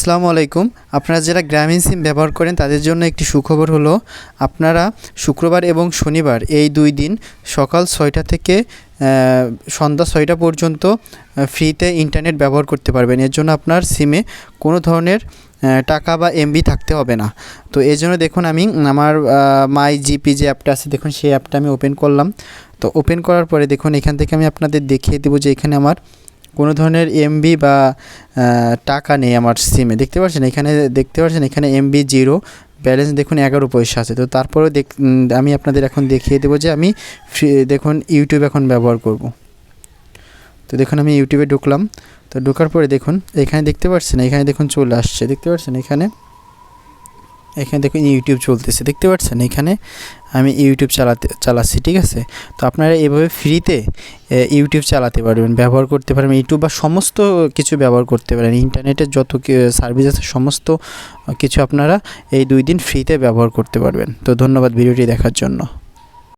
আসসালামু আলাইকুম। আপনারা যারা গ্রামীণ সিম ব্যবহার করেন, তাদের জন্য একটি সুখবর হলো, আপনারা শুক্রবার এবং শনিবার এই দুই দিন সকাল ছয়টা থেকে সন্ধ্যা ছয়টা পর্যন্ত ফ্রিতে ইন্টারনেট ব্যবহার করতে পারবেন। এর জন্য আপনার সিমে কোনো ধরনের টাকা বা এমবি থাকতে হবে না। তো এই জন্য দেখুন আমি, আমার মাই জিপি যে অ্যাপটা আছে, দেখুন সেই অ্যাপটা আমি ওপেন করলাম। তো ওপেন করার পরে দেখুন এখান থেকে আমি আপনাদের দেখিয়ে দেবো যে এখানে আমার কোনো ধরনের এমবি বা টাকা নেই আমার সিমে দেখতে পাচ্ছেন? এখানে দেখতে পাচ্ছেন? এখানে এমবি জিরো ব্যালেন্স দেখুন এগারো পয়সা আছে। তো তারপরেও দেখ আমি আপনাদের এখন দেখিয়ে দেবো যে আমি ফ্রি, দেখুন ইউটিউব এখন ব্যবহার করব। তো দেখুন, আমি ইউটিউবে ঢুকলাম। তো ঢোকার পরে দেখুন, এখানে দেখতে পাচ্ছেন? এখানে দেখুন চলে আসছে। দেখতে পাচ্ছেন? এখানে এখানে দেখুন ইউটিউব চলতেছে। দেখতে পাচ্ছেন? এখানে আমি ইউটিউব চালাতে, চালাচ্ছি, ঠিক আছে? তো আপনারা এভাবে ফ্রিতে ইউটিউব চালাতে পারবেন, ব্যবহার করতে পারবেন ইউটিউব বা সমস্ত কিছু ব্যবহার করতে পারেন। ইন্টারনেটের যত সার্ভিস আছে, সমস্ত কিছু আপনারা এই দুই দিন ফ্রিতে ব্যবহার করতে পারবেন। তো ধন্যবাদ ভিডিওটি দেখার জন্য।